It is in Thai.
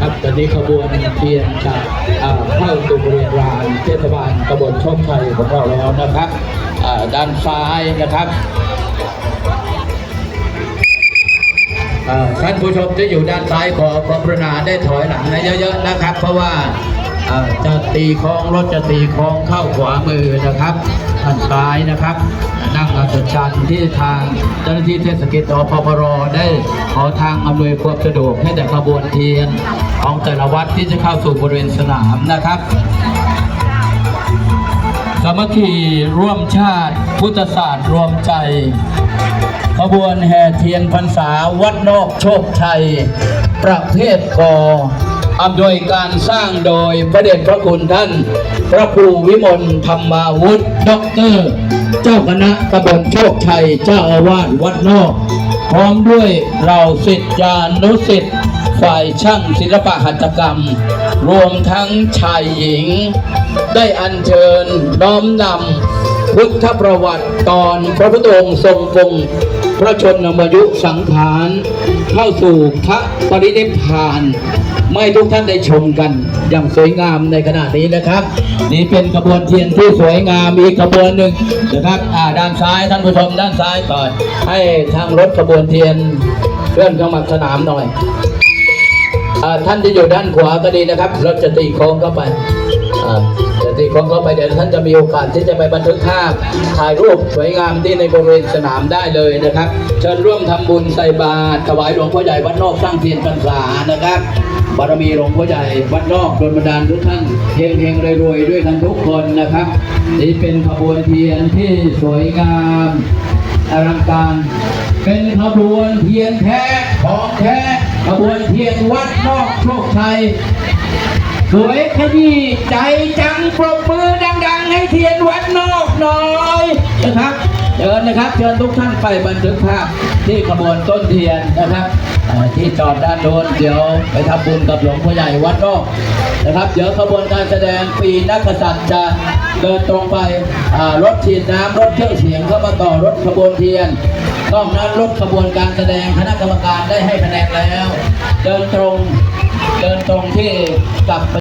ครับตอนนี้ขบวนเทียนจะเข้าสู่บริเวณลานเทศบาลตำบลโชคชัยของเราแล้วนะครับด้านซ้ายนะครับท่านผู้ชมที่อยู่ด้านซ้ายขอขอกรุณาได้ถอยหลังให้เยอะๆนะครับ เพราะว่า จะตีโค้งรถจะตีโค้งเข้าขวามือนะครับด้านซ้ายนะครับ นั่งอัศจรรย์ที่ทางเจ้าหน้าที่เทศกิจอพปรได้ขอทางอำนวยความสะดวกให้แต่ขบวนเทียนของแต่ละวัดที่จะเข้าสู่บริเวณสนามนะครับสามัคคีร่วมชาติ พุทธศาสตร์รวมใจขบวนแห่เทียนพรรษาวัดนอกโชคชัย ประเภทกอ อำนวยการสร้างโดยพระเดชพระคุณท่าน พระครูวิมลธรรมาวุฒิด็อกเตอร์เจ้าคณะตำบลโชคชัยเจ้าอาวาสวัดนอก พร้อมด้วยเราสิทธิานุสิทธิ์ฝ่ายช่างศิลปะหัตถกรรม รวมทั้งชายหญิง ได้อัญเชิญน้อมนำพุทธประวัติตอนพระพุทธองค์ทรงปรงพระชนมยุสังขาร เข้าสู่พระปรินิพพาน ไม่ทุกท่านได้ชมกันอย่างสวยงามในขณะนี้นะครับ นี่เป็นกระบวนเทียนที่สวยงามอีกกระบวนหนึ่งนะครับด้านซ้ายท่านผู้ชมด้านซ้ายก่อนให้ทางรถกระบวนเทียนเคลื่อนเข้ามาสนามหน่อยอท่านที่อยู่ด้านขวาก็ดีนะครับเราจะตีโค้งเข้าไปอ ตีโค้งเขาไปเดี๋ยวท่านจะมีโอกาสที่จะไปบันทึกภาพถ่ายรูปสวยงามที่ในบริเวณสนามได้เลยนะครับ เชิญร่วมทำบุญใส่บาตรถวายหลวงพ่อใหญ่วัดนอกสร้างเทียนพรรษานะครับบารมีหลวงพ่อใหญ่วัดนอกโดนบันดาลทุกท่านเฮงเฮงรวยๆด้วยกันทุกคนนะครับ นี่เป็นขบวนเทียนที่สวยงามอลังการ เป็นขบวนเทียนแท้ของแท้ขบวนเทียนวัดนอกโชคชัย สวยขยี้ใจจังปรบมือดัง ๆ ให้เทียนวัดนอกหน่อยนะครับเชิญนะครับเชิญทุกท่านไปบันทึกภาพที่ขบวนต้นเทียนนะครับที่จอดด้านโน้นเดี๋ยวไปทำบุญกับหลวงพ่อใหญ่วัดนอกนะครับ เดี๋ยวขบวนการแสดงปีนักกษัตริย์จะเดินตรงไปรถฉีดน้ำรถเครื่องเสียงเข้ามาต่อรถขบวนเทียนนอกนั้นรถขบวนการแสดงคณะกรรมการได้ให้คะแนนแล้ว เดินตรงเดินตรงที่กลับ